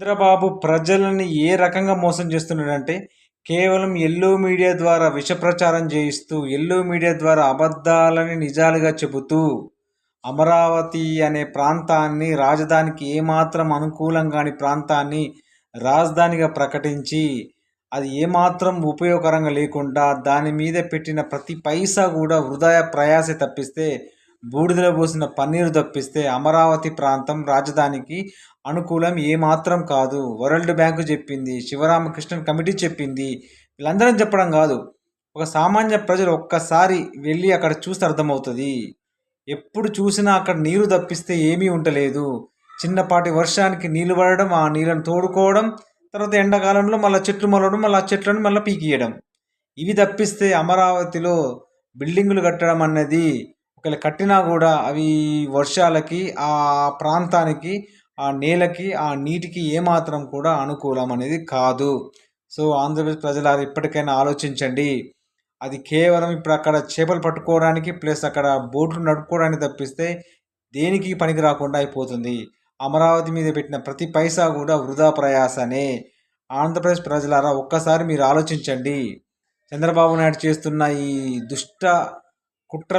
చంద్రబాబు ప్రజలని ఏ రకంగా మోసం చేస్తున్నాడంటే కేవలం ఎల్లో మీడియా ద్వారా విష ప్రచారం చేయిస్తూ ఎల్లో మీడియా ద్వారా అబద్ధాలని నిజాలుగా చెబుతూ అమరావతి అనే ప్రాంతాన్ని రాజధానికి ఏమాత్రం అనుకూలం కాని ప్రాంతాన్ని రాజధానిగా ప్రకటించి అది ఏమాత్రం ఉపయోగకరంగా లేకుండా దాని మీద పెట్టిన ప్రతి పైసా కూడా హృదయ ప్రయాసే తప్పిస్తే బూడిదలో పోసిన పన్నీరు తప్పిస్తే అమరావతి ప్రాంతం రాజధానికి అనుకూలం ఏమాత్రం కాదు. వరల్డ్ బ్యాంకు చెప్పింది శివరామకృష్ణన్ కమిటీ చెప్పింది. వీళ్ళందరం చెప్పడం కాదు. ఒక సామాన్య ప్రజలు ఒక్కసారి వెళ్ళి అక్కడ చూస్తే అర్థమవుతుంది. ఎప్పుడు చూసినా అక్కడ నీరు తప్పిస్తే ఏమీ ఉండలేదు. చిన్నపాటి వర్షానికి నీళ్ళు పడడం ఆ నీళ్ళను తోడుకోవడం తర్వాత ఎండాకాలంలో మళ్ళీ చెట్లు మొలవడం మళ్ళీ ఆ చెట్లను మళ్ళీ పీకియడం. ఇవి తప్పిస్తే అమరావతిలో బిల్డింగులు కట్టడం అన్నది ఒకవేళ కట్టినా కూడా అవి వర్షాలకి ఆ ప్రాంతానికి ఆ నేలకి ఆ నీటికి ఏమాత్రం కూడా అనుకూలం అనేది కాదు. సో ఆంధ్రప్రదేశ్ ప్రజలారు ఇప్పటికైనా ఆలోచించండి. అది కేవలం ఇప్పుడు అక్కడ చేపలు పట్టుకోవడానికి ప్లస్ అక్కడ బోట్లు నడుపుకోవడానికి తప్పిస్తే దేనికి పనికి రాకుండా అయిపోతుంది. అమరావతి మీద పెట్టిన ప్రతి పైసా కూడా వృధా ప్రయాసనే. ఆంధ్రప్రదేశ్ ప్రజలారా ఒక్కసారి మీరు ఆలోచించండి. చంద్రబాబు నాయుడు చేస్తున్న ఈ దుష్ట కుట్ర